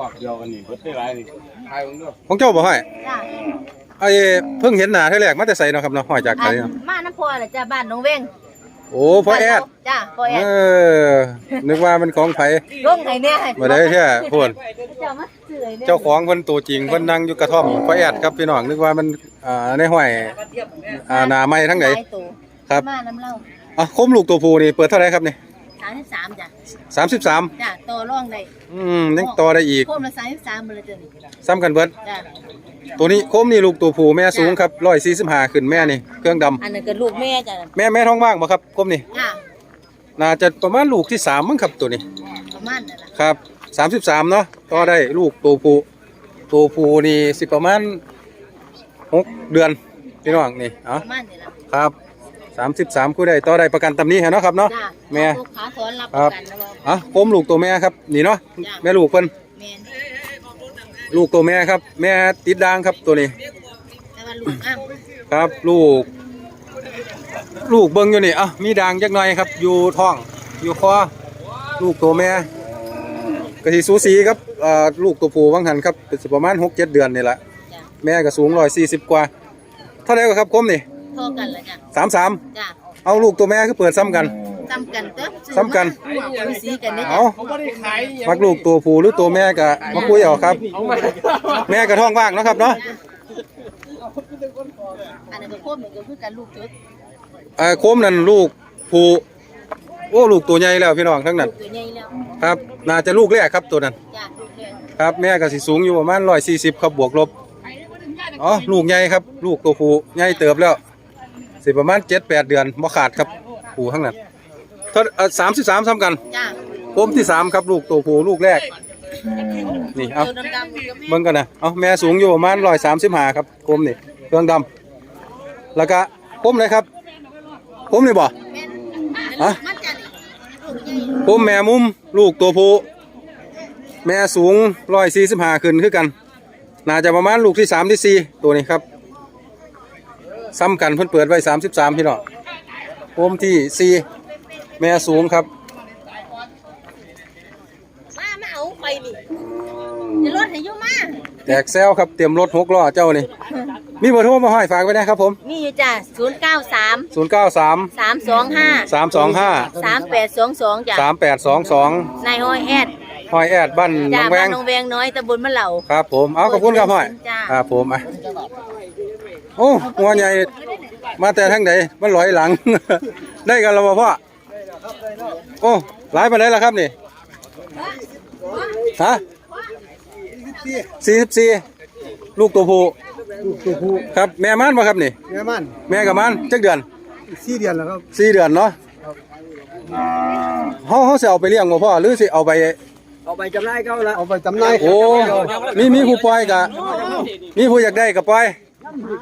ขอบเดียวกันนี่เบิดได้หลายนี่ทายมึงด้วยของเจ้าบ่ห้อยจ้าไอ้เพิ่งเห็นหน้าเท่าแรกมาแต่ใส่เนาะครับเนาะห้อยจากไสเนาะมาน้ำพอแหละจ้าบ้านหนองเว้งโอ้พ่อแอด จ้าพ่อแอเอดอ นึกว่ามันของไผลงไงเนี่ยบ่ได้แท้โพดเจ้ามาซื้อไอ้เนี่ยเจ้าของเพิ่นตัวจริงเพิ่นนั่งอยู่กระท่อมพ่อแอดครับพี่น้องนึกว่ามันอ่าในห้อยอ่าหน้าไม้ทั้งไหนขายตัวครับ มาน้ำเหล้าอะคมลูกตัวผู้นี่เปิดเท่าไหร่ครับนี่สามสิบสามจ้ะ33จ้าต่อร่องได้อืมยังต่อได้อีกโคมละสามสิบสามมาเลยจ้ะนี่ซ้ำกันเบิดจ้าตัวนี้โคมนี่ลูกตัวผู้แม่สูงครับ145ขึ้นแม่นี่เครื่องดำอันนั้นก็ลูกแม่จ้ะแม่แม่ท้องว่างบ่ครับโคมนี่จ้าน่าจะประมาณลูกที่สามมั้งครับตัวนี้ประมาณนั่นแหละครับสามสิบสามเนาะก็ได้ลูกตัวผู้ตัวผู้นี่สิประมาณหกเดือนพี่น้องนี่เอะประมาณนี่แหละครับสามสิบสามคู่ได้ต่อได้ประกันตำนี้เนาะครับเนาะ จ้าแม่ ลูกขาสอนรับคปรับระกันนะว่าอะโคมลูกตัวแม่ครับนี่เนาะจ้ะแม่ลูกเพิ่นแม่นลูกตัวแม่ครับ แม่ติดด่างครับตัวนี้แต่ว่าลูกอ้างครับ ลูก ลูกเบิ้งอยู่นี่อะมีด่างจักหน่อยครับ อยู่ท้องอยู่คอลูกตัวแม่กะทิสูสีครับเอ่อลูกตัวผู้วังหันครับเป็นสิประมาณหกเจ็ดเดือนนี่แหละจ้ะแม่ก็สูงร้อยสี่สิบกว่า เท่าไหรก็ครับคมนี่ เท่ากันละจ้ะสามสามจ้าเอาลูกตัวแม่คือเปิดซ้ำกัน ซ้ำกันเด้อซ้ำกันดูสีกันเนี่ยเอาเขาไม่ได้ขายมักลูกตัวผู้หรือตัวแม่ก็มาคุยเอาครับแม่ก็ท้องว่างเนาะครับเนาะอันนั้นก็โคมเหมือนกันคือกันลูกจุดเอ่อโคมนั่นลูกผู้โอ้ลูกตัวใหญ่แล้วพี่น้องทั้งนั้นลูกตัวใหญ่แล้วครับ น่าจะลูกแรกครับตัวนั้น จ้าลูกแรกครับแม่ก็สิสูงอยู่ประมาณร้อยสี่สิบครับบวกลบ อ๋อลูกใหญ่ครับ ลูกตัวผู้ใหญ่เติบแล้ว สิประมาณเจ็ดแปดเดือนบ่ขาดครับผู้ทั้งนั้นเท่าสามสิบสามซ้ำกันจ้าโคมที่สามครับลูกตัวผู้ลูกแรก นี่เอาตัวดำๆเบิ่งกันนะเอาแม่สูงอยู่ประมาณร้อยสามสิบห้าครับโคมนี่เครื่องดำแล้วก็โคมเลยครับโคมนี่บ่ แม่นฮะ มันจะนี่ลูกใหญ่โคมแม่มุมลูกตัวผู้แม่สูงร้อยสี่สิบห้าขึ้นคือกัน น่าจะประมาณลูกที่สามที่สี่ตัวนี้ครับ ซ้ำกันเพิ่นเปิดไว้สามสิบสามพี่น้องโคมที่สี่แม่สูงครับ มามาเอาไปนี่จะรถให้อยู่มาแตกแซวครับเตรียมรถหกล้อเจ้านี่ มีเบอร์โทรมาห้อยฝากไว้นะครับผมมีอยู่จ้าศูนย์เก้าสาม0 9 3 สามสองห้า3 2 5 สามแปดสองสองจ้า3 8 2 2นายห้อยแอดห้อยแอดบ้านหนจ้าองแวบ้านงหนองแวงน้อยตำบลมะเหล่า ครับผม เอาขอบคุณครับห้อยจ้า ครับผมอะ โอ้หัวใหญ่มาแต่ทั้งใดมันลอยหลัง ได้กันแล้วบ่พ่อโอ้หลายปานใดล่ะครับนี่ฮะ44ลูกตัวผู้ลูกตัวผู้ครับแม่ม่านบ่ครับนี่แม่มันแม่กับมันจักเดือนสี่เดือนแล้วครับสี่เดือนเนาะเขาเขาสิเอาไปเลี้ยงบ่พ่อหรือสิเอาไปเอาไปจำหน่ายเขาละเอาไปจำหน่ายโอ้มีมีผู้ปล่อยกะมีผู้อยากได้ก็ปล่อย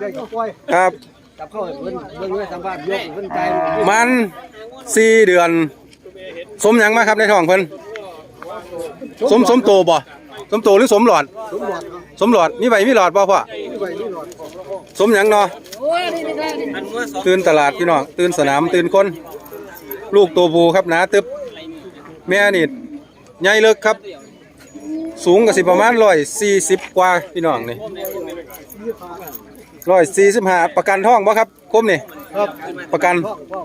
ได้ก็ปล่อยครับ จับเข้าเพิ่นเบิ่งไว้สัมภาษณ์ยกเพิ่นใจมันสี่เดือน สมหยังมาครับในท้องเพิ่นสมสมโตบ่สมโตหรือสมหลอด สมหวังครับสมหลอดมีใบมีหลอดบ่พ่อที่ไว้นี่หน่อยสมหยังเนาะตื่นตลาดพี่น้องตื่นสนามตื่นคน ลูกตัวผู้ครับหนาตึบแม่นี่ใหญ่เลิกครับ สูงก็สิประมาณร้อยสี่สิบกว่าพี่น้องนี่ ร้อยสี่สิบห้าประกันท้องบ่ครับคมนี่ครับประกันพ่อพ่อ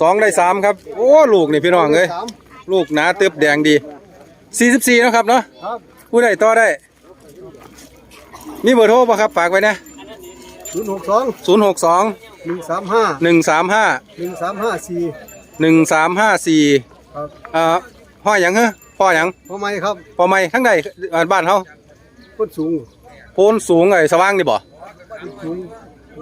สองได้สามครับ โอ้ลูกนี่พี่น้องเอ้ยสามลูกหนาตึบแดงดีสี่สิบสี่นาะครับเนาะครับผู้ใดต่อได้ มีเบอร์โทรป่ะครับฝากไว้นะศูนย์หกสองศูนย์หกสองหนึ่งสามห้าหนึ่งสามห้าหนึ่งสามห้าสี่หนึ่งสามห้าสี่ครับเอ่อพ่อหยังเหรอพ่อหยังพ่อไม่ครับพ่อไม่ทั้งใดเอ่อบ้านเขาคนสูงโพนสูงไอ้สว่างนี่บ่ สูง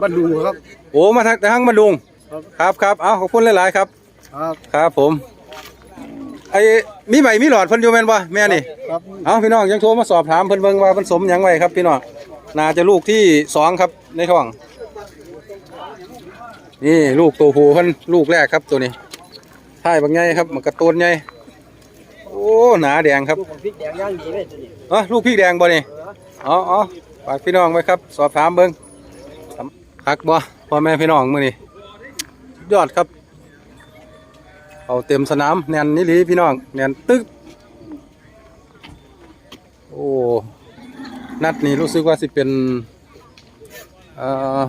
บันดุงครับ โอ้มาทางทางมาดุงครับ ครับครับเอาขอบคุณหลาย ๆ ครับ ครับครับผม ไอ้มีใบมีหลอดเพิ่นอยู่แม่นบ่แม่นี่ ครับเอาพี่น้องยังโทรมาสอบถามเพิ่นเบิ่งว่าเพิ่นสมหยังไว้ครับพี่น้องน่าจะลูกที่สองครับในท้อง นี่ลูกตัวผู้เพิ่นลูกแรกครับตัวนี้ท้ายบางใหญ่ครับมันกระตูนใหญ่โอ้หนาแดงครับ ลูกของพริกแดงย่างดีเลยตัวนี้ เอ๋อลูกพี่แดงบ่นี่อ๋ออ๋อฝากพี่น้องไว้ครับ สอบถามเบิ่ง คักบ่พ่อแม่พี่น้องมือนี้สุดยอดครับ เอาเต็มสนามแนนนี่หลีพี่น้องแนนตึ๊กโอ้นัดนี้รู้สึกว่าสิเป็นอ่อ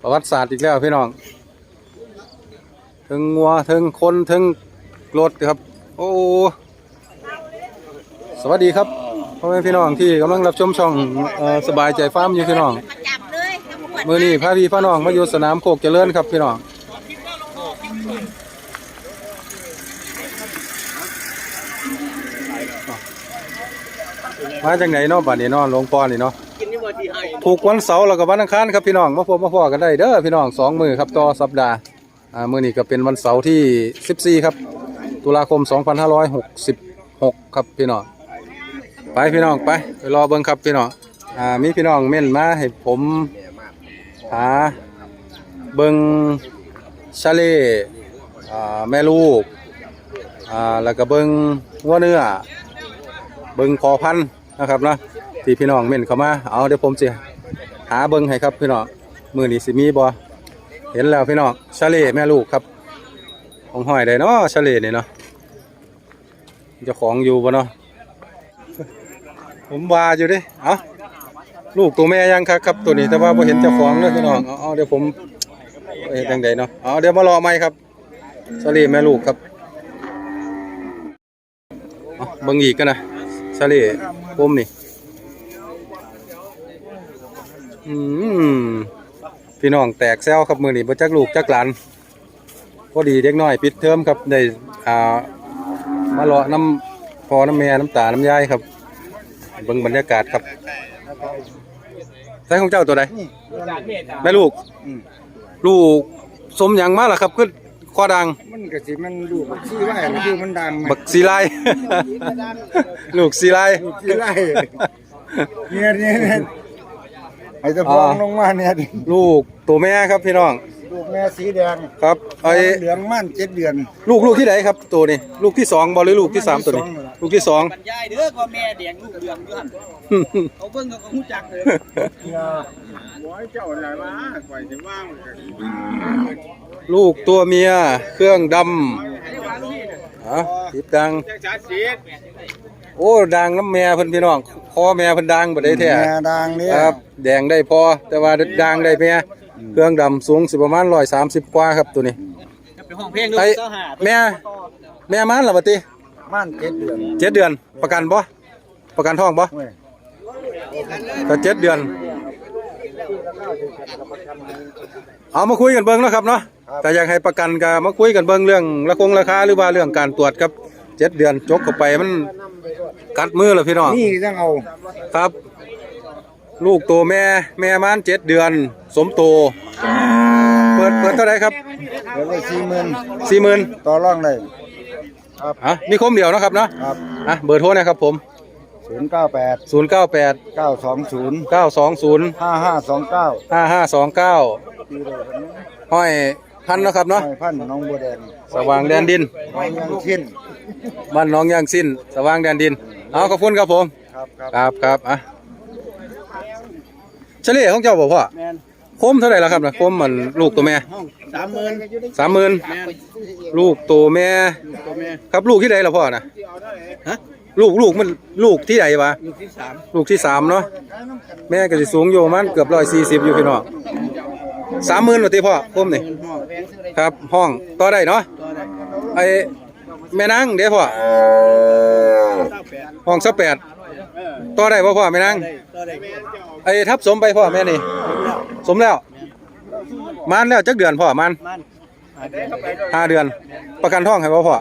ประวัติศาสตร์อีกแล้วพี่น้องถึงงัวถึงคนถึงรถครับ โอ้สวัสดีครับพ่อแม่พี่น้องที่กำลังรับชมช่องอ่อสบายใจฟาร์มอยู่พี่น้อง มื่อนี้พาพี่พาน้องมาอยู่สนามโคกเจริญครับพี่น้องมาจากไหนเนาะบัดนี้เนาะหลวงพ่อนี่เนาะถูกวันเสาร์แล้วก็วันอังคารครับพี่น้องมาพบมาพอกันได้เด้อพี่น้องสองมือครับต่อสัปดาห์อ่ามือนี้ก็เป็นวันเสาร์ที่14ครับ ตุลาคม 2566 ครับพี่น้องไปพี่น้องไปไปรอเบิ่งครับพี่น้องอ่ามีพี่น้องเม่นมาให้ผม หาเบิงชาเล่อ่แม่ลูกแล้วก็เบิงหัวเนื้อ เบิงพอพันนะครับนะที่พี่น้องเม่นเข้ามา เอาเดี๋ยวผมจะหาเบิงให้ครับพี่น้องมือนี้สิมีบ่เห็นแล้วพี่น้องชาเล่แม่ลูกครับของห้อยได้เนาะชาเล่นี่เนาะเจ้าของอยู่บ่เนาะผมว่าอยู่ดิ เอ้า ลูกตัวแม่ยังครับครับตัวนี้แต่ว่าบ่เห็นเจ้าของเลยพี่น้องเอาเอาเดี๋ยวผมเฮ็ดจังไดเนาะเอาเดี๋ยวมารอใหมครับสลีแม่ลูกครับเอาเบิ่งอีกกันนะสลีผมนี่อืมพี่น้องแตกแซวครับมือนี้บ่จักลูกจักหลานพอดีเด็กน้อยปิดเทอมครับได้อ่ามารอน้ำพอน้ำแม่น้ำตาน้ำยายครับเบิ่งบรรยากาศครับ ใส่ของเจ้าตัวใดแม่ลูก ลูกสมหยังมาล่ะครับคือคอดัง มันก็สิมันดูบักซี่ไว้มันคือมันดังบักซีไลลูกซีไลซี่ไล่เนี่ยเนี่ยเนี่ยไอ้ตะพองลงมาเนี่ยดิลูกตัวแม่ครับพี่น้องลูกแม่สีแดงครับไอ้เหลืองม่านเจ็ดเดือน ลูกลูกที่ไหนครับตัวนี้ลูกที่สองบอหรือลูกที่สามตัวนี้ ลูกที่สองบรรยายเด้อก็แม่แดงลูกเหลืองอยู่หั่นเขาเบิ่งเขาก็ฮู้จักเลยลูกตัวเมียเครื่องดำอะติดดังโอ้ดังน้ำแม่เพิ่นพี่น้องคอแม่เพิ่นดังบ่ได้แท้แม่ดังเนี่ยครับ แดงได้พอแต่ว่าดังได้แม่เครื่องดำสูงสิประมาณ130กว่าครับตัวนี้ไปห้องเพลงดูไอ้เจ้าหาแม่แม่มันล่ะบัดติ ม่านเจ็ดเดือนเจ็ดเดือน ประกันบ่ประกันท้องบ่เว้ยก็เจ็ดเดือน เอามาคุยกันเบิ่งเนาะครับเนาะแต่อยากให้ประกันก็มาคุยกันเบิ่งเรื่องราคงราคาหรือว่าเรื่องการตรวจครับเจ็ดเดือนจกเข้าไปมันกัดมือแล้วพี่น้องนี่ต้องเอาครับ ลูกโตแม่แม่มันเจ็ดเดือน สมโต เปิดเปิดเท่าไหร่ครับเดี๋ยวไว้สี่หมื่นสี่หมื่นต่อรองเลย อะมีคมเดียวเนาะครับเนาะครับอะเบอร์โทรนะครับผม ศูนย์เก้าแปดศูนย์เก้าแปดเก้าสองศูนย์เก้าสองศูนย์ห้าห้าสองเก้าห้าห้าสองเก้าห้อยพันเนาะครับเนาะ ไม่พันน้องบัวแดงสว่างแดนดินน้องยังชิ้นบ้านหน้องยางสิ้น สว่างแดนดิน เอาขอบคุณครับผม ครับครับครับครับอะเฉลี่ยของเจ้าบ่พ่อแม่นคมเท่าไหร่แล้วครับนะคมมันลูกตัวแม่ห้อง 30,000สามหมื่นแม่นลูกตัวแม่ ลูกตัวแม่ครับลูกที่ใดล่ะพ่อนะฮะลูกลูกมันลูกที่ใดวะลูกที่สามลูกที่สามเนาะแม่ก็สิสูงอยู่ประมันเกือบร้อยสี่สิบอยู่พี่น้องสามหมื่นบาทพ่อคมนี่เงินห้องครับห้องต่อได้เนาะต่อได้ไอแม่นางเด้พ่อ28ห้องสักแปดต่อได้บ่พ่อแม่นางได้ต่อได้ไอ้ทับสมไปพ่อแม่นี่ สมแล้ว มานแล้วจักเดือนพ่อมันมันหาเดือนห้าเดือน ประกันท้องให้บ่พ่อ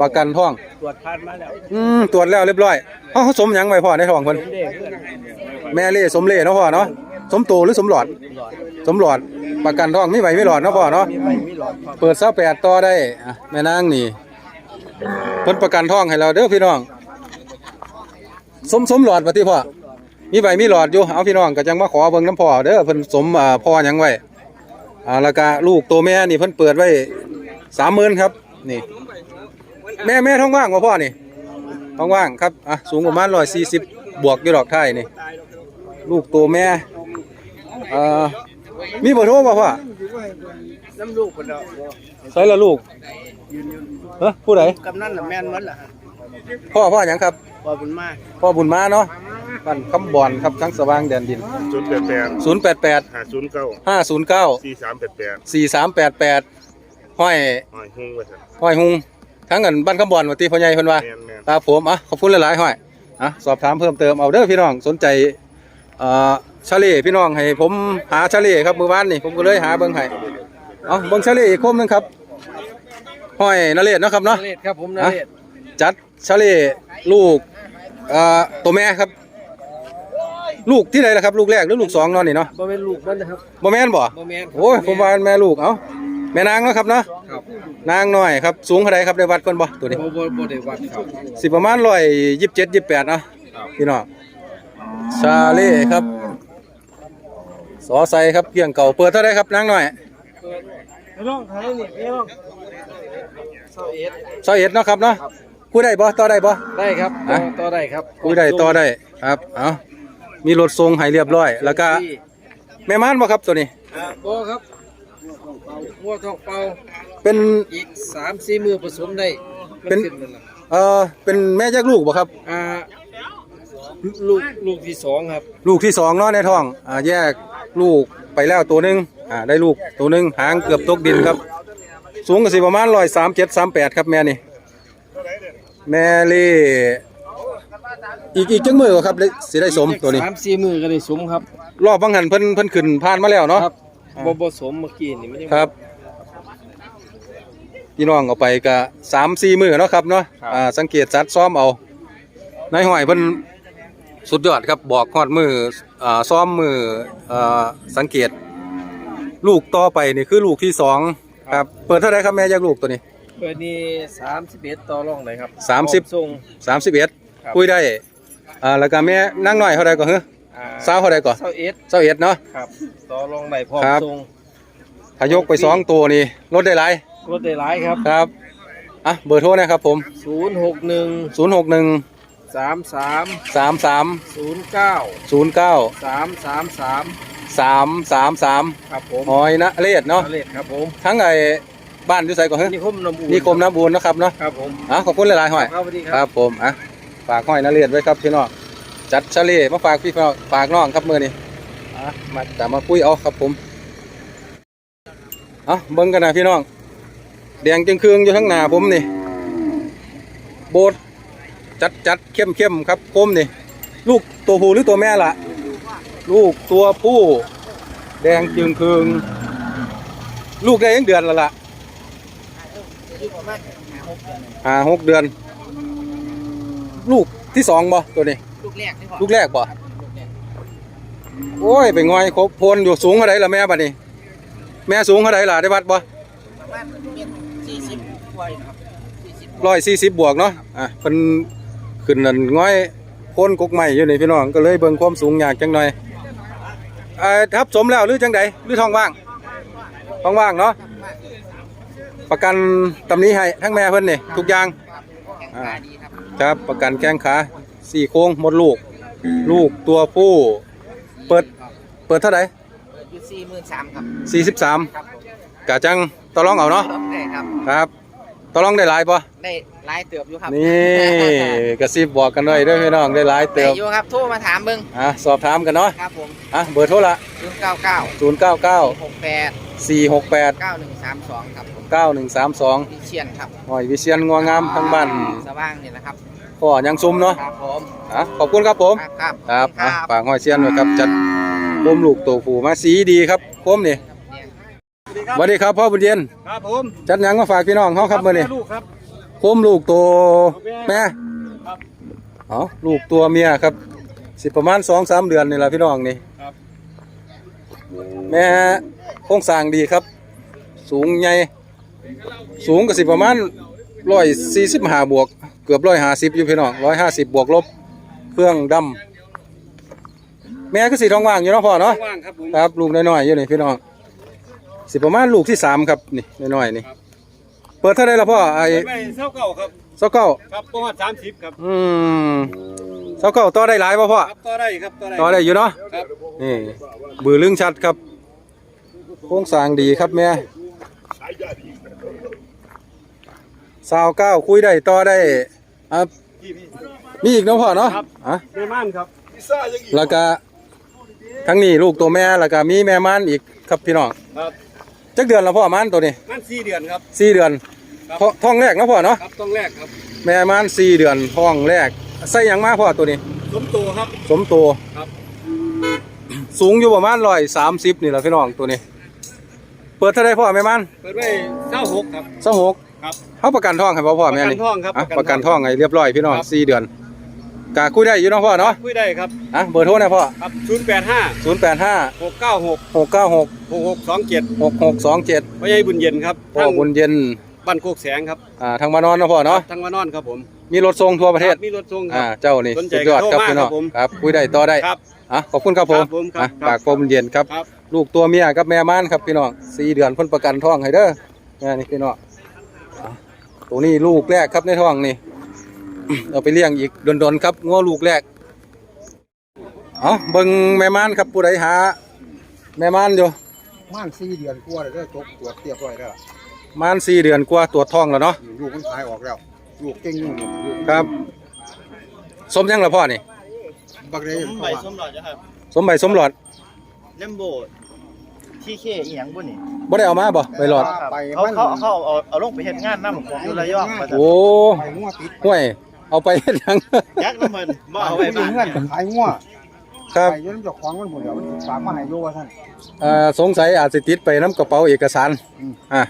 ประกันท้อง ตรวจผ่านมาแล้ว อืมตรวจแล้วเรียบร้อยเขาเขาสมหยังไว้พ่อในท้องเพิ่นเด้เพื่อนแม่เล่สมเล่เนาะพ่อเนาะสมโตหรือสมหลอด สมหลอดประกันท้องมีใบมีหลอดเนาะพ่อเนาะมีใบมีหลอดเปิดเสาแปดต่อได้อะแม่นางนี่เพิ่นประกันท้องให้เราเด้อพี่น้อง สมสมหลอดบ่ติพ่อมีใบมีหลอดอยู่เอาพี่น้องก็จังมาขอเบิ่งน้ำพ่อเด้อเพิ่นสมอ่าพ่อหยังไว้ อ่าแล้วก็ลูกตัวแม่นี่เพิ่นเปิดไว้30,000ครับ นี่ แม่แม่ท้องว่างบ่พ่อนี่ท้องว่างครับอะสูงประมาณ140บวกอยู่ดอกไทยนี่ ลูกตัวแม่เอ่อมีเบอร์โทรบ่พ่อน้ำลูกคนเดียวใส่ละลูกเฮ้ผู้ใดกำนันน่ะแม่นมันล่ะฮะพ่อพ่อหยังครับพพอบุญมากพ่อบุญมาเนาะ บ้านคำบอนครับทั้งสว่างแดนดิน ศูนย์แปดแปด088ห้าศูนย์เก้า509 สี่สามแปดแปด4388 ห้อยหอยหุ้งไว้เถอะห้อยหุงทั้งกันบ้านคำบอนว่าติพ่อใหญ่เพิ่นว่า แมนแมนครับผมอะขอบคุณหลายๆห้อยอะสอบถามเพิ่มเติมเอาเด้อพี่น้องสนใจเอ่อชาเล่พี่น้องให้ผมหาชาเล่ครับมื้อวานนี่ผมก็เลยหาเบิ่งให้เอาเบิ่งชาเล่อีกคมหนึงครับห้อยนเรศเนาะครับเนาะนเรศครับผมนอะเรศจัดชาเล่ลูกเอ่อตัวแม่ครับ ลูกที่ไหนล่ะครับ ลูกแรกหรือลูกสองเนอนนี่เนาะบ่เป็นลูกมันนะครับบ่แม่นบ่บ่แม่นครับโอ้ยผมว่าแม่ลูกเอ้าแม่นางเนาะครับเนาะครับนางน้อยครับสูงเท่าใดครับได้วัดก่อนบ่ตัวนี้บ่บ่บ่ได้วัดครับสิประมาณร้อยยี่สิบเจ็ดยี่สิบแปดเนาะพี่น้องชาเล่ครับสอไซครับเพียงเก่าเปิดเท่าไรครับนางหน่อยไม่ต้องขายนี่ไม่ต้องเซาเอ็ดซอยเอ็ดเนาะครับเนาะคุยได้บ่ต่อได้บ่ได้ครับต่อต่อได้ครับคุยได้ต่อได้ครับเอา มีรถทรงให้เรียบร้อย แล้วก็แม่ม้านบ่ครับตัวนี้อ่าบ่ครับงัวทองเปาเป็นอีก3-4มื้อผสมได้เป็นมัขึ้แล้วล่ะเอ่อเป็นแม่แยกลูกบ่ครับอ่าลูกลูกที่สองครับ ลูกที่สองเนาะในท้องอ่าแยกลูกไปแล้วตัวหนึงอ่าได้ลูกตัวหนึงหางเกือบตกดินครับ สูงก็สิประมาณร้อยสามเจ็ดสามแปดครับแม่นี่แม่เล่ อีกอีกจังมือครับได้สิได้สมตัวนี้ สามสี่มื้อก็ได้สมครับรอบบางหันเพิ่นเพิ่นขึ้นผ่านมาแล้วเนาะ ครับบ่บ่สมเมื่อกี้นี่มันยังครับพี่น้องเอาไปก็สามสี่มือเนาะครับเนาะครับ อ่าสังเกตสัตว์ซ้อมเอานายห้อยเพิ่นสุดยอดครับบอกฮอดมืออ่าซ้อมมืออ่าสังเกต ลูกต่อไปนี่คือลูกที่สองครับ เปิดเท่าไหรครับแม่ยากลูกตัวนี้เปิดนี่31ต่อรองได้ครับสามสิบพร้อส่งสามสิบเอ็ด ครับ คุยได้อ่าแล้วก็แม่นั่งหน่อยเท่าไหรก่อนเฮ้ออ่าสาวเท่าไหรก่อนเซาเอ็ดเจ้าเอ็ดเนาะ ครับต่อรองได้พร้อมครับส่งถ้ายกไปสองตัวนี่ลดได้หลายรถได้หลายครับครับอะเบอร์โทรนะครับผม061ศูนย์หกหนึ่ง33สามสาม09ศูนย์เก้า333สามสามสามครับผมหอยนะเลดเนาะนเรศครับผมทั้งไอ้บ้านอยู่ไสก่อนเฮ้ยนิคมน้ำอูนิคมน้ำบูนเนาะครับเนาะครับผมอะขอบคุณหลายๆหอย ครับสวัสดีคครับรับผมอะ ฝากห้อยนาเรียดไว้ครับพี่น้องจัดชะเลมาฝากพี่น้องฝากน้องครับมือนี้อ่มาจะมาคุยเอาครับผมเอาเบิ่งกันนะพี่น้องแดงจึงเครืองอยู่ทั้งหน้าผมนี่โบดจัดจัดเข้มเข้มครับคมนี่ลูกตัวผู้หรือตัวแม่ล่ะ ลูกตัวผู้ แดงจึงเครืองลูกได้ยังเดือนและล่ะห้าหกเดือน ลูกที่สองบ่ตัวนี้ ลูกแรกนี่ลูกแรกบ่โอ้ยไปงอยครบพนอยู่สูงเท่าไรล่ะแม่บัดนี้ แม่สูงเท่าไรล่ะได้วัดบ่ประมาณสี่สิบกว่าครับสี่สิบร้อยสี่สิบบวกเนาะอะเพิ่นขึ้นนั่นงอยโพนกกใหม่อยู่นี่พี่น้องก็เลยเบิ่งความสูงยากจังหน่อยเอ่อทับสมแล้วหรือจังใดหรือทองว่างทองว่างเนาะประกันตำนี้ให้ทั้งแม่เพิ่นนี่ทุกอย่างอ่าดีครับ ครับ ประกันแข้งขาสี่โค้งหมดลูก ลูกตัวผู้ เปิด เปิดเท่าไหร่อยู่สี่หมื่นสามครับสี่สิบสามครับผมกะจังต่อรองเอาเนาะ ได้ครับ ครับต่อรองได้หลายปะได้หลายเติบอยู่ครับนี่กระซิบบอกกันหน่อยเด้วยพี่น้องได้หลายได้เติมอยู่ครับ โทรมาถามเบิ่งอะสอบถามกันเนาะ ครับผมอะเบอร์โทรละศูนย์เก้าเก้าศูนย์เก้าเก้าหกแปดสี่หกแปดเก้าหนึ่งสามสองครับ ผมเก้าหนึ่งสามสองที่เชียนครับหอยวิเชียนงัวงามทั้งบ้านสว่างนี่แหละครับพ่อยังซุ่มเนาะครับผมอะขอบคุณครับผมครับครับครับอะฝากหอยเชียนไว้ครับจัดโคมลูกตัวผู้มาสีดีครับโคมนี่สวัสดีครับพ่อบุญเย็นครับผมจัดหยังมาฝากพี่น้องเขาครับมื่อนี้ลูกครับโคมลูกตัวแม่เอาลูกตัวเมียครับ สิประมาณสองสามเดือนนี่แหละพี่น้องนี่ครับแม่โครงสร้างดีครับ สูงใหญ่ สูงก็สิประมาณร้อยสี่สิบห้าบวก เกือบร้อยห้าสิบอยู่พี่น้องร้อยห้าสิบบวกลบ เครื่องดำแม่ก็สีทองว่างอยู่เนาะพ่อเนาะว่างครับผมครับลูกน้อยๆอยู่นี่พี่น้องสิประมาณลูกที่สามครับนี่น้อยๆนี่ เปิดเท่าไรละพ่อไอ้ไม่เท่าเก่าครับเจ้าเก้าครับประมาณสามสิบครับอืมเจ้าเก้าต่อได้หลายป่ะพ่อครับต่อได้ครับต่อได้ต่อได้อยู่เนาะครับนี่บือลึงชัดครับโครงสร้างดีครับแม่ สาวเก้าคุยได้ต่อได้อะมีอีกเนาะพ่อเนาะครับอะแม่ม่านครับแล้วก็ทั้งนี้ลูกตัวแม่แล้วก็มีแม่ม่านอีกครับพี่น้องครับจักเดือนแล้วพ่อม่านตัวนี้ม่านสี่เดือนครับสี่เดือนครับท้องท้องแรกเนาะพ่อเนาะครับต้องแรกครับแม่ม่านสี่เดือนท้องแรกใส่หยังมาพ่อตัวนี้ สมตัวครับ สมตัวครับสูงอยู่ประมาณร้อยสามสิบนี่แหละพี่น้องตัวนี้ เปิดเท่าไรพ่อแม่ม่านเปิดไว้เก้าหกครับสองหก ครับเขาประกันท้องให้พ่อพ่อแม่นี่ประกันท้องครับอะปประระกักันนท้ท้อองงให้เรียบร้อยพี่น้องครับ สี่เดือนกะคุยได้อยู่เนาะพ่อเนาะคุยได้ครับอะเบอร์โทรนะพ่อครับศูนย์แปดห้าศูนย์แปดห้าหกเก้าหกหกเก้าหกหกหกสองเจ็ดหกหกสองเจ็ดพ่อใหญ่บุญเย็นครับพ่อบุญเย็นบ้านโคกแสงครับอ่าทางมานอนเนาะพ่อเนาะทางวานอนครับผมมีรถส่งทั่วประเทศ คบมีรถส่งคอ่ารับเจ้านี่สนใจสุดยอดก็ครับโทรมาพี่น้องครับผม ครับคุยได้ต่อได้ครับ อะขอบคุณครับผมครับผมครับอะครับ ปากปมเย็นครับ ครับ ลูกตัวเมียกับแม่ม่านครับพี่น้องสี่เดือนเพ้นประกันท้องให้เด้อแม่นี่พี่น้องอะ ตัวนี้ลูกแรกครับในท้องนี่เอาไปเลี้ยงอีกดนๆครับงัวลูกแรกเอาเบิ่งแม่ม่านครับผู้ใดหา แม่ม่านอยู่ม่านสี่เดือนกว่าเลยเด้อจบตรวจเรียบร้อยแล้วม่านสี่เดือนกว่าตัวจท้องแล้วเนาะลูกมันขายออกแล้วลูกเก่งอยู่นี่ลูกครับ สมยังละพ่อนี่บักเลยผมใบส้มหลอดจ้ะครับสมใบสมหลอดเลมโบ ที่เคอีหยังบ่นี่บ่ได้เอามาบ่ใบหลอดครับไปเขามันเขาเขาเอาเอาลงไปเฮ็ดงานนำของอยู่ระยองว่าซั่นโอ้ไปงัวติดห่วย เอาไปเฮ็ดหยัง ยักษ์น้ำมันบ่เอาไปไว้บ้านเงื่อนขายงัวครับ ไปอยืนเจ้าของมันหมดเดี๋ยวมันฝากมาให้โยว่าท่าน เอ่อสงสัยอาจจะติดไปน้ำกระเป๋าเอกสารอืม อะ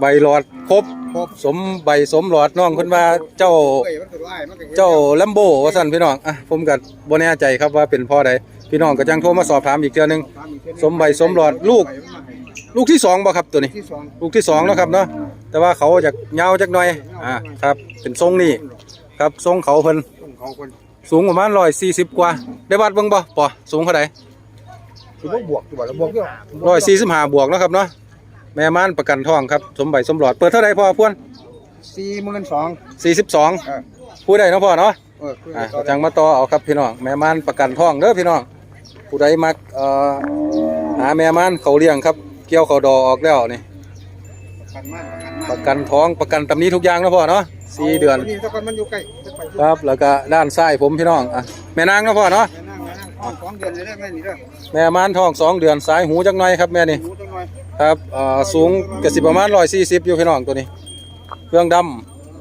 ใบหลอดครบครบ สมใบสมหลอดน้องเพิ่นว่าเจ้าเอ้ยมันก็ได้มันก็ฮ็ดเจ้าลัมโบว่าซั่นพี่น้องอะผมก็บ่แน่ใจครับว่าเป็นพ่อใด พี่น้องก็จังโทรมาสอบถามอีกเทื่อนึงสมใบสมหลอดลูก ลูกที่สองบ่ครับตัวนี้ ที่สองลูกที่สองแล้วครับเนาะแต่ว่าเขาจะยาวจักหน่อยอ่าครับ เป็นทรงนี่ครับทรงเขาเพิ่นต้องของคนสูงประมาณ140กว่า ได้วัดเบิ่งบ่ปอสูงเท่าใดคือบ่บวกคือบ่แล้วบวกเยอะ145บวกเนาะครับเนาะแม่ม่านประกันทองครับสมใบสมหลอดเปิดเท่าใดพ่อพวนสี่หมื่นสอง42เออผู้ใดเนาะพ่อเนาะ เออคืออะต่อจังมาต่อเอาครับพี่น้องแม่ม่านประกันทองเด้อพี่น้อง ผู้ใดมักเอ่อหาแม่ม่านเขาเลี้ยงครับ เกี่ยวเขาดอออกแล้วนี่ประกันมากประกันมากประกันท้องประกันตำนี้ทุกอย่างนะพ่อเนาะสี่เดือนนี่ถ้าคนมันอยู่ใกล้จะไปครับ แล้วก็ด้านซ้ายผมพี่น้องอะแม่นางนะพ่อเนาะ แม่นั่งแม่นั่งท้องสองเดือนเลยเด้อแม่นี่เด้อแม่ม่านท้องสองเดือนสายหูจักหน่อยครับแม่นี่หูจังหน่อยครับเอ่อสูงกสิประมาณร้อยสี่สิบอยู่พี่น้องตัวนี้ เครื่องด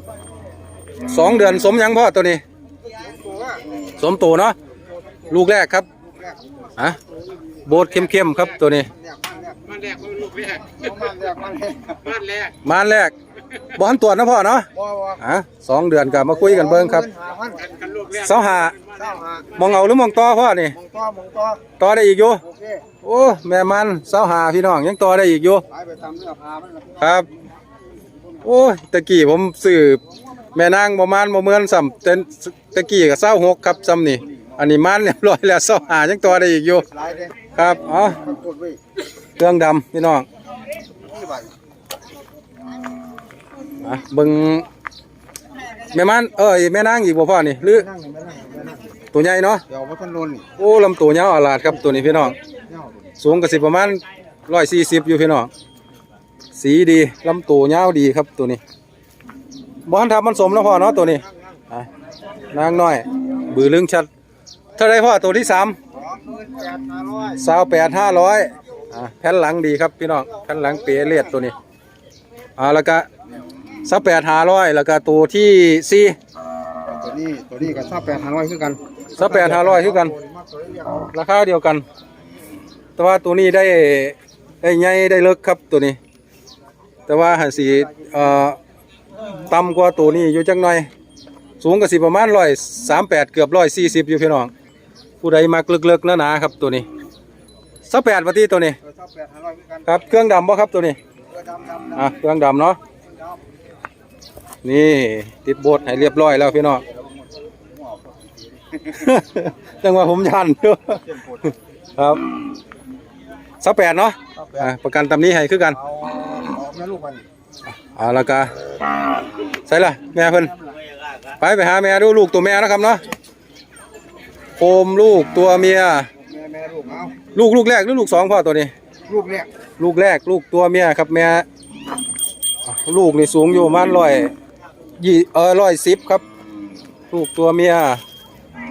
ำสองเดือนสมยังพ่อตัวนี้ ตัวว่าสมตัวเนาะ ลูกแรกครับ อะโบดเข้มๆครับตัวนี้แรกมันแรกม่านแรกมันลูกแรกมันแรกมันแรกม่านแรกม่านแรกบอลตรวจนะพ่อเนาะบ่บ่อะสองเดือนก็มาคุยกันเบิ่งครับ หาพันกันกันลูกแรกเสาหาเจ้าหามองเอาหรือมองต่อพ่อนี่มองต่อมองต่อต่อได้อีกอยู่ โอเคโอ้แม่มันเสาหาพี่น้องยังต่อได้อีกอยู่ไปไปตามเนื้อพามันล่ะครับ โอ้ยตะกี้ผมซื้อแม่นางประมาณบ่เหมือนซ้ำแต่ตะกี้ก็เศร้าหกครับซ้ำนี่ อันนี้มันเรียบร้อยแล้วเศร้าหายังต่อได้อีกอยู่ หลายเด้ครับเอ๋อมันกดไว้เครื่องดำพี่น้องที่บ้านอะเบิ่งแม่มันเอ้ยแม่นางอีกบ่พ่อนี่หรือนั่งนี่ไม่นั่งไม่นั่งตัวใหญ่เนาะเดี๋ยวบ่ทันโดนนี่โอ้ลำตัวยาวอาลาดครับตัวนี้พี่น้องเงาดูสูงก็สิประมาณ140อยู่พี่น้อง สีดีลำตัวยาวดีครับตัวนี้บ่ทันทับมันสมแล้วพ่อเนาะตัวนี้อะนางน้อย บือลึงชัด เท่าไรพ่อตัวที่สามสองหมื่นแปดห้าร้อยสาวแปดห้าร้อยอ่าแผ่นหลังดีครับพี่น้องแผ่นหลังเปียเลียดตัวนี้อ่าแล้วก็สาวแปดห้าร้อยแล้วก็ตัวที่สี่ตัวนี้ตัวนี้ก็ชอบแปดห้าร้อยคือกันสาวแปดห้าร้อยคือกันมาตัวเดียวราคาเดียวกัน แต่ว่าตัวนี้ได้ได้ใหญ่ได้เลิกครับตัวนี้ แต่ว่าหันสีเอ่อต่ำกว่าตัวนี้อยู่จังหน่อย สูงก็สิประมาณร้อยสามแปดเกือบร้อยสี่สิบอยู่พี่น้อง ผู้ใดมักเลิกๆหนาๆครับตัวนี้สาวแปดวันที่ตัวนี้เออชอบแปดห้าร้อยคือกันครับเครื่องดำบ่ครับตัวนี้เออดำดำดำอะเครื่องดำเนาะดำนี่ติดโบสให้เรียบร้อยแล้วพี่น้อง จังว่าผมยันอยู่ครับสักแปดเนาะอะประกันตำนี้ให้คือกัน เอาเอาแม่ลูกมันอ่าแล้วก็ใส่ละแม่เพิ่นไปไปหาแม่ดูลูกตัวแม่นะครับเนาะ โคมลูกตัวเมีย แม่แม่ลูกเอาลูกลูกแรกหรือลูกสองพ่อตัวนี้ ลูกเนี่ยลูกแรกลูกตัวเมียครับแม่อะลูกนี่สูงอยู่ประมาณร้อยยี่เออร้อยสิบครับ ลูกตัวเมีย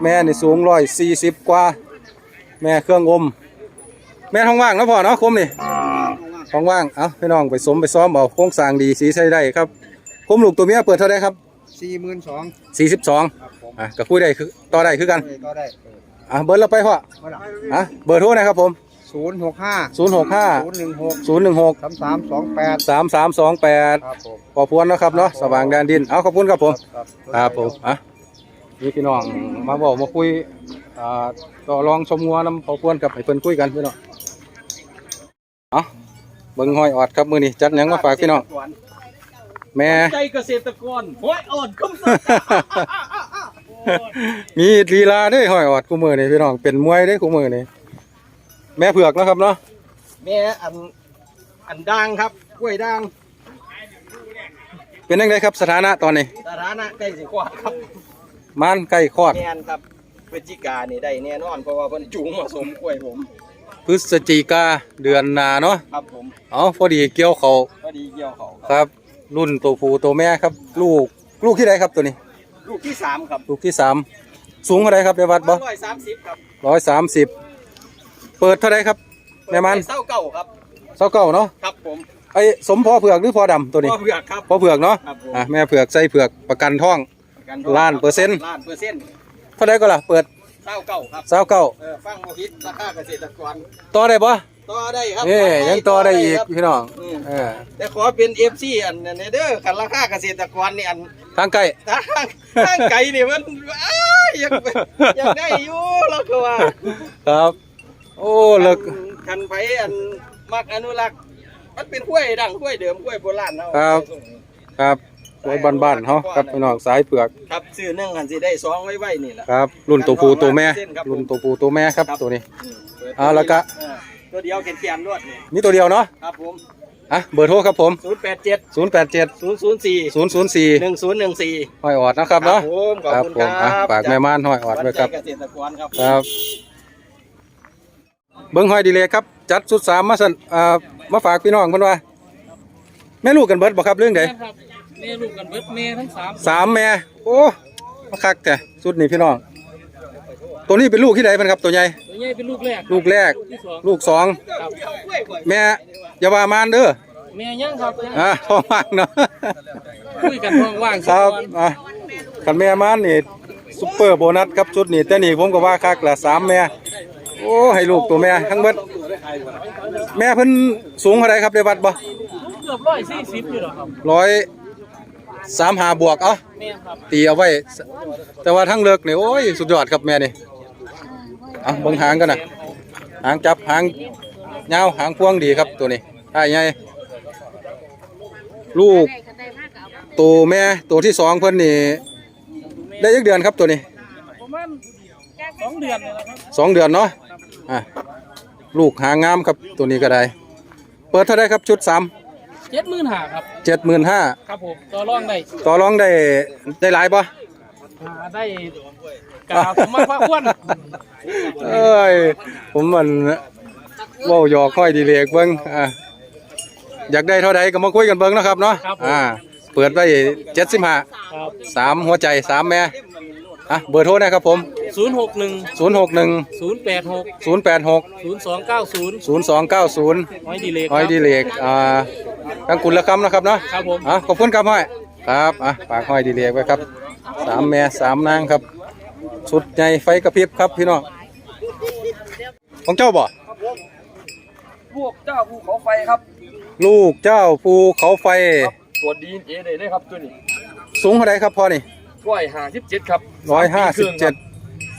แม่นี่สูงร้อยสี่สิบกว่า แม่เครื่องอม แม่ท้องว่างนะพ่อเนาะคมนี่ท้องว่างเอาพี่น้องไปสมไปซ้อมเอาโครงสร้างดีสีใช้ได้ครับคมลูกตัวเมียเปิดเท่าไหรครับ สี่หมื่นสองสี่สิบสองครับผมอะก็คุยได้คือต่อได้คือกันก็ได้อะเบอร์เราไปพ่อมาละอะเบอร์โทรนะครับผมศูนย์หกห้าศูนย์หกห้าศูนย์หนึ่งหกศูนย์หนึ่งหกสามสามสองแปดสามสามสองแปดครับผมพอพวนเนาะครับเนาะสว่างแดนดินเอาขอบคุณครับผมครับครับผมอะนี่พี่น้องมาบอกมาคุยอ่าต่อรองชมงัวนำพอพวนกับไอ้เพิ่นคุยกันพี่น้องเอาเบิ่งห้อยออดครับมื้อนี้จัดหยังมาฝากพี่น้อง แม่ ใจเกษตรกรโอ้ยอ่อนคุ้มสุดมีลีลาเด้ห้อยออดกูมือนี่พี่น้องเป็นมวยเด้กูมือนี่แม่เผือกเนาะครับเนาะแม่อันอันดังครับกล้วยดังเป็นยังไงครับสถานะตอนนี้ สถานะใกล้สิควาดครับม่านใกล้คลอดแม่นครับพฤศจิกานี่ได้แน่นอนเพราะว่าเพิ่นจูงมาสมกล้วยผมพฤศจิกาเดือนหนาเนาะครับผมเอาพอดีเกี่ยวเขาพอดีเกี่ยวเขาคครับ รับรุ่นตัวผู้ตัวแม่ครับ ลูกลูกที่ใดครับตัวนี้ ลูกที่สามครับลูกที่สามสูงเท่าไรครับในวัดบ่ร้อยสามสิบครับร้อยสามสิบเปิดเท่าไรครับแม่มันเศร้าเก่าครับเสาเก่าเนาะครับผมไอ้สมพอเผือกหรือพอดำตัวนี้พ่อเผือกครับพอเผือกเนาะครับผมอะแม่เผือกใส่เผือกประกันท่องประกันล้านเปอร์เซ็นต์ล้านเปอร์เซ็นต์เท่าไรก็ล่ะเปิดเศร้าเก่าครับเสาเก่าเออฟังโมฮิตราคาเกษตรกรต่อได้บ่ ต่อได้ครับเอ้ยังต่อได้อีกครับพี่น้องอืมเออแต่ขอเป็นเอฟซีอันนั้นเด้อคันราคาเกษตรกรนี่อันทางใกล้ทางทางไกลนี่มันอ้ายอยากอยากได้อยู่แล้วก็ว่า ครับ โอ้เลิกคันไปอันมักอนุรักษ์มันเป็นกล้วยดังกล้วยเดิมกล้วยโบราณเนาะครับครับไว้บ้านๆเฮาครับพี่น้องสายเผือกครับซื้อหนึ่งหันสิได้สองไว้ไว้นี่แหละครับ รุ่นตัวผู้ตัวแม่ครับรุ่นตัวผู้ตัวแม่ครับครับตัวนี้อืมเปิดเอาแล้วก็เออ ตัวเดียวแกนๆรวดนี่นี่ตัวเดียวเนาะครับผมอะเบอร์โทรครับผมศูนย์แปดเจ็ด087ศูนย์ศูนย์สี่004หนึ่งศูนย์หนึ่งสี่ห้อยออดนะครับเนาะผมขอบคุณผมคอะรับฝากแม่ม่านห้อยออดไว้ครับวัดใจเกษตรกรครับครับ เบิ้งห้อยดีเลยครับ จัดสุดสามมาสั่นอ่ามาฝากพี่น้องเพิ่นว่า แม่ลูกกันเบิดบ่ครับเรื่องใดครับแม่ลูกกันเบิดแม่ทั้งสามสามแม่โอ้มาคักแต่สุดนี่พี่น้อง ตัวนี้เป็นลูกที่ใดเพิ่นครับตัวใหญ่ตัวใหญ่เป็นลูกแรกลูกแรก ลูกที่สองลูกสองครับแม่อย่าว่ามานเด้อแม่ยังครับยังอ่าท้องว่างเนาะคุยกันท้องว่างคสักรับวันอะคันแม่มานนี่ซุปเปอร์โบนัสครับชุดนี้แต่นี่ผมก็ว่าคักละสามแม่โอ้ให้ลูกตัวแม่ทั้งเบิดแม่เพิ่นสูงเท่าไรครับในวัดบ่เกือบร้อยสี่สิบอยู่หรอครับร้อยสามหาบวกเอ้าแม่ครับตีเอาไว้ แต่ว่าทั้งเลิกนี่โอ้ย สุดยอดครับแม่นี่ อะเบิ่งหางกันนะหางจับหางยาวหางพวงดีครับตัวนี้ได้ไงลูกตัวแม่ตัวที่สองเพิ่นนี่ได้ยักเดือนครับตัวนี้ประมาณสองเดือนเลยนะครับสองเดือนเนาะอะลูกหางงามครับตัวนี้ก็ได้ เปิดเท่าไรครับชุดสามเจ็ดหมื่นห้าครับเจ็ดหมื่นห้าครับผมต่อรองได้ต่อรองได้ได้หลายปะ หาได้กาผมมาคว้าควนเอ้ย ผมมันเว่าหยอกค่อยดีเลกเบิ้งอะอยากได้เท่าใดก็มาคุยกันเบิ้งเนาะครับเนาะอ่าเปิดไว้เจ็ดสิบห้าครับสามหัวใจสามแม่อะเบอร์โทรนะครับผมศูนย์หกหนึ่งศูนย์หกหนึ่งศูนย์แปดหกศูนย์แปดหกศูนย์สองเก้าศูนย์ศูนย์สองเก้าศูนย์ห้อยดีเลยคห้อยรับดีเลกอ่าทั้งคุณและคำนะครับเนาะครับผมอะขอบคุณครับห้อยครับอะฝากห้อยดีเลกไว้ครับ สามแม่สามนางครับ สุดใหญ่ไฟกระพริบครับพี่น้องของเจ้าบ่พวกเจ้าภูเขาไฟครับ ลูกเจ้าภูเขาไฟตัวดีเอเลยเลยครับตัวนี้ สูงเท่าไรครับพ่อนี่กล้วยห้าสิบเจ็ดครับร้อยห้าสิบเจ็ด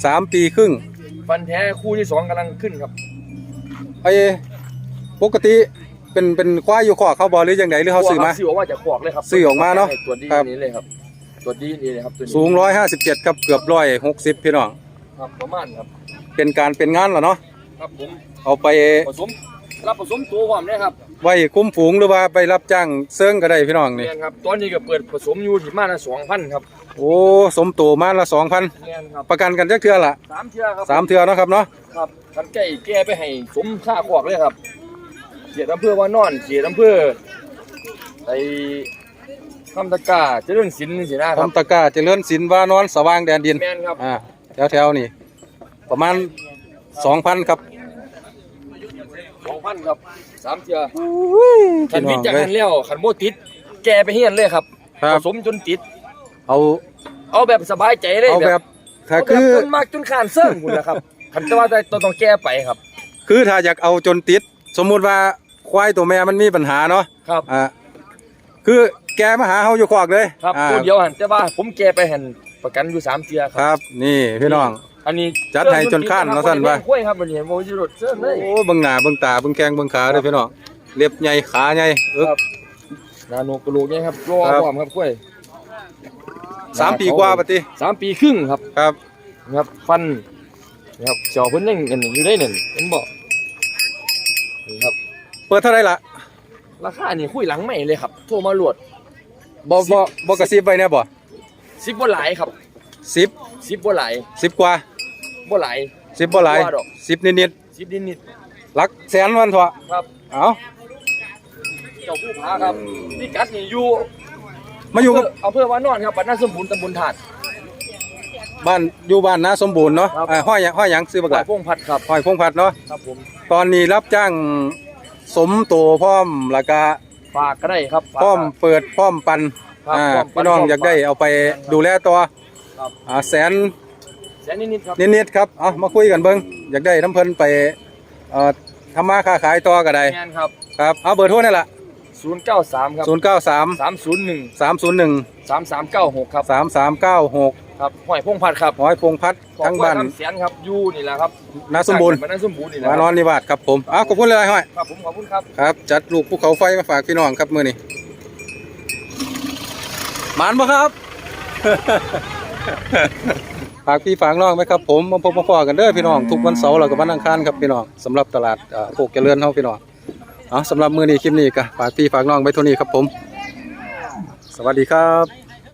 สามปีครึ่งฟันแท้คู่ที่สองกำลังขึ้นครับไอ้ปกติเป็นเป็นควายอยู่ขอเขาบอหรือยังไงหรือเขาซื้อมาซื้อออกมาจากขอกเลยครับซื้อออกมาเนอะตัวดีครับนี้เลยครับ ตัวดีนี้เลยครับตัวนี้สูงร้อยห้าสิบเจ็ดครับเกือบร้อยหกสิบพี่น้องครับประมาณครับเป็นการเป็นงานเหรอเนาะครับผมเอาไปผสมรับผสมตัวความเนี่ยครับไว้คุ้มฝูงหรือว่าไปรับจ้างเซิงก็ได้พี่น้องนี่เนี่ยครับตอนนี้ก็เปิดผสมอยู่ที่มาละสองพันครับโอ้สมโตมาละสองพันเนี่ยครับประกันกันจักเทื่อละสามเทื่อครับสามเทื่อเนาะครับเนาะครับกันไก่แก้ไปให้สมค่าขอกเลยครับเขียดอำเภอว่านอนเขียดอำเภอไอ คำตะกร้าเจะเรื่องสินสินะคครับำตะกร้าเจริญศิลป์วานอนสว่างแดนดิน แม่นครับอ่าแถวๆนี่ ประมาณ2,000ครับสองพันครับสามเทือขัพี่นน้วิอทงย์จากเลยกันแล้วขันโมติด แกไปเฮียนเลยครับครับผสมจนติด เอาเอาแบบสบายใจเลยเอาแบบถ้าเอาแบคืบอ จนมากจนขานเสื่องคุณนะครับขันแต่ว่าแต่ต้องต้องแก้ไปครับ คือถ้าอยากเอาจนติด สมมุติว่าควายตัวแม่มันมีปัญหาเนาะครับ อ่าคือ แกมาหาเฮาอยู่คอกเลยครับอ่าตัวเดียวหันแต่ว่าผมแก้ไปหันประกันอยู่สามเทือคครับ รับ นี่พี่น้อง อันนี้จัดให้จนข้านเนาะท่านว่ากล้วยครับวันนี้โมจิรดเสื่อเลย โอ้เบิ่งหน้าเบิ่งตาเบิ่งแข้งเบิ่งขาเด้อพี่น้องเล็บใหญ่ขาใหญ่เอิกครับ นาโนกระโหลกเนี่ยครับรอครับ ความครับกล้วยสามปีกว่าปฏิสามปีครึ่งครับครับนะครับฟันนะครับเจาเพิ่นยังกันอยู่ได้หนึ่งเห็นบอกนี่ครับ เปิดเท่าไหร่ล่ะราคานี่คุยหลังใหม่เลยครับ โทรมาหลวด บ่บ่บ่กระซิบไว้แน่บ่สิบบ่หลายครับสิบสิบบ่หลายสิบกว่าบ่หลายสิบบ่หลายบ่ว่าดอกสิบนิดสิบนิดนิดๆหลักแสนวันเถอะๆครับเอาเจ้าผู้พาครับพี่กัดนี่อยู่มาอยู่กับอำเภอวานอนครับบ้านนาสมบูรณ์ตำบลถาดบ้านอยู่บ้านนาสมบูรณ์เนาะครับอ่าห้อยหยังห้อยหยังซื้อบักฝ่าละยพงพัดครับห้อยพงพัดเนาะครับผมตอนนี้รับจ้างสมโตพร้อมแล้วก็ ฝากก็ได้ครับฝาก พร้อมเปิดพร้อมปันครับอ่าพร้อมปันพี่น้องพร้อมอยากได้ปันเอาไปดูแลตัวครับ อ่าแสนแสนนิดๆครับนิดๆครับเอามาคุยกันเบิ่งอยากได้น้ำเพิ่นไปเอ่อทำมาค้าขายต่อก็ได้งานครับครับเอาเบอร์โทรนี่ล่ะ093ครับ093 301 301 3396ครับ 3396 ครับห้อยพงพัดครับหอยพงพัดทั้งบ้านขอบคุณคำเสียนครับอยู่นี่แหละครับนาสมบูรณ์บ้านนาสมบูรณ์นี่แหละมานอนนิวาสครับผมอ้าวขอบคุณเลยห้อยครับผมขอบคุณครับครับ จัดลูกภูเขาไฟมาฝากพี่น้องครับมื้อนี้หมานบ่ครับฝากพี่ฝากน้องไหมครับผมมาพบมาพอกันเด้อพี่น้องทุกวันเสาร์แล้วก็วันอังคารครับพี่น้องสำหรับตลาดเอ่อโคกเจริญเฮาพี่น้องเอาสำหรับมื้อนี้คลิปนี้ก็ฝากพี่ฝากน้องไว้เท่านี้ครับผม สวัสดีครับ